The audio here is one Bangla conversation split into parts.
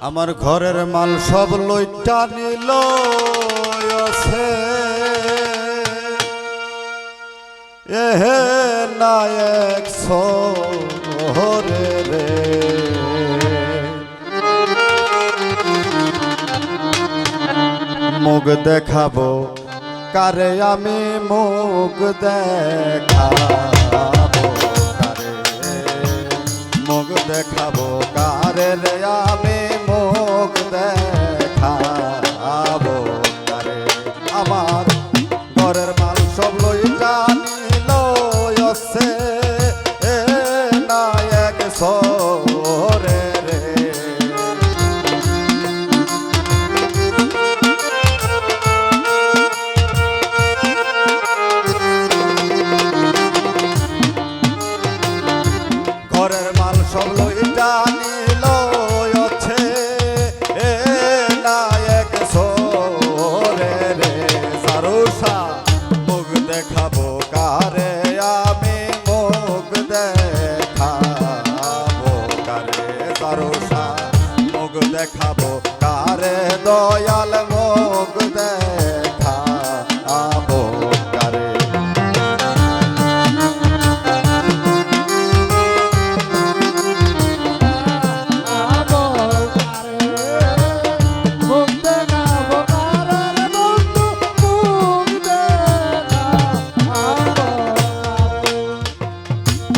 আমার ঘরের মাল সব লইটা নিল এহে নায়ক সোহরে রে। মুখ দেখাবো, কারে আমি মুখ দেখাবো? সারুষা মুখ দেখাবো কারে দয়াল মুখ দেখাবো কারে?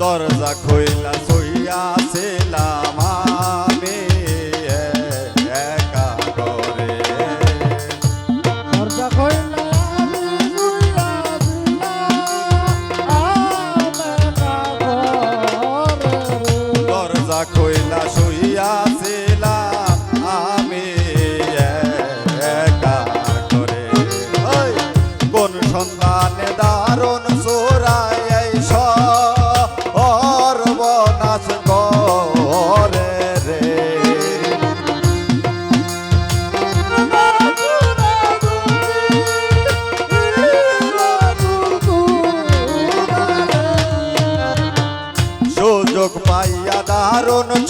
দরজা খুইলা শুইয়াছিলাম। আমি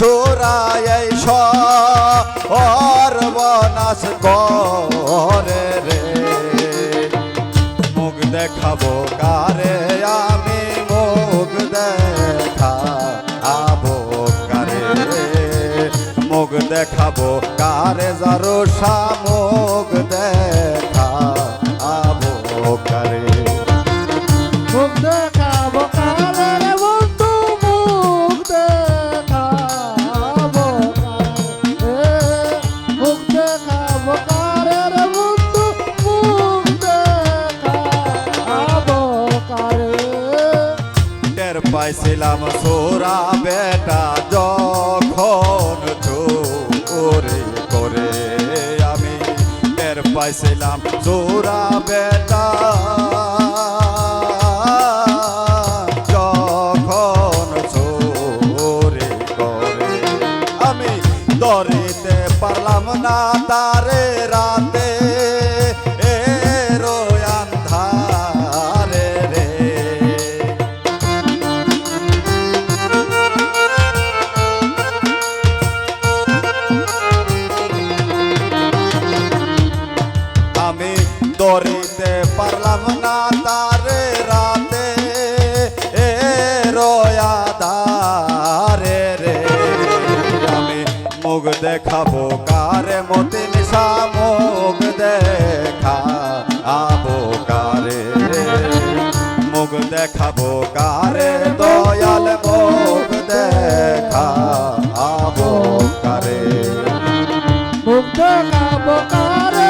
ছোড়াই এই সর্বনাশ করে রে। মুখ দেখাবো কারে, আমি মুখ দেখাবো কারে। মুখ দেখাবো কারে, যারো মুখ পাইছিলাম সোরা বেটা যখন চোরে করে আমি টের পাইছিলাম সোরা বেটা যখন চোরে করে আমি ধরিতে পারলাম না তারে দেখাবো, কার মতিন নিশা মুখ দেখা? আবো কারে? মুখ দেখাবো, কারে দয়াল মুখ দেখা? আবো কারে? মুখ দেখাবো কালের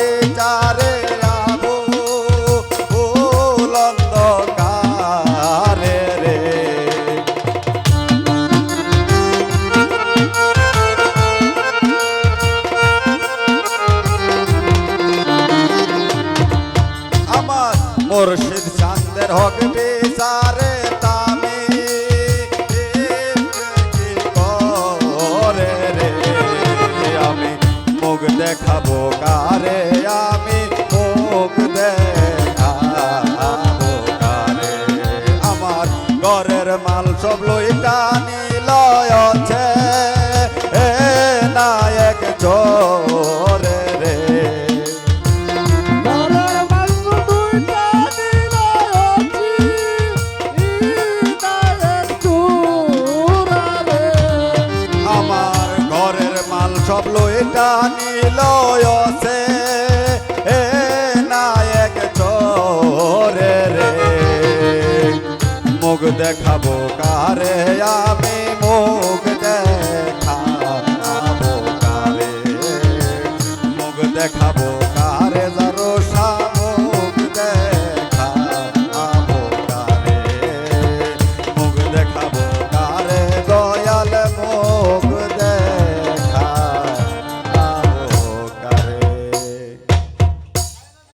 মুর্শিদ চান্দের হক বিচারে। দেখাবো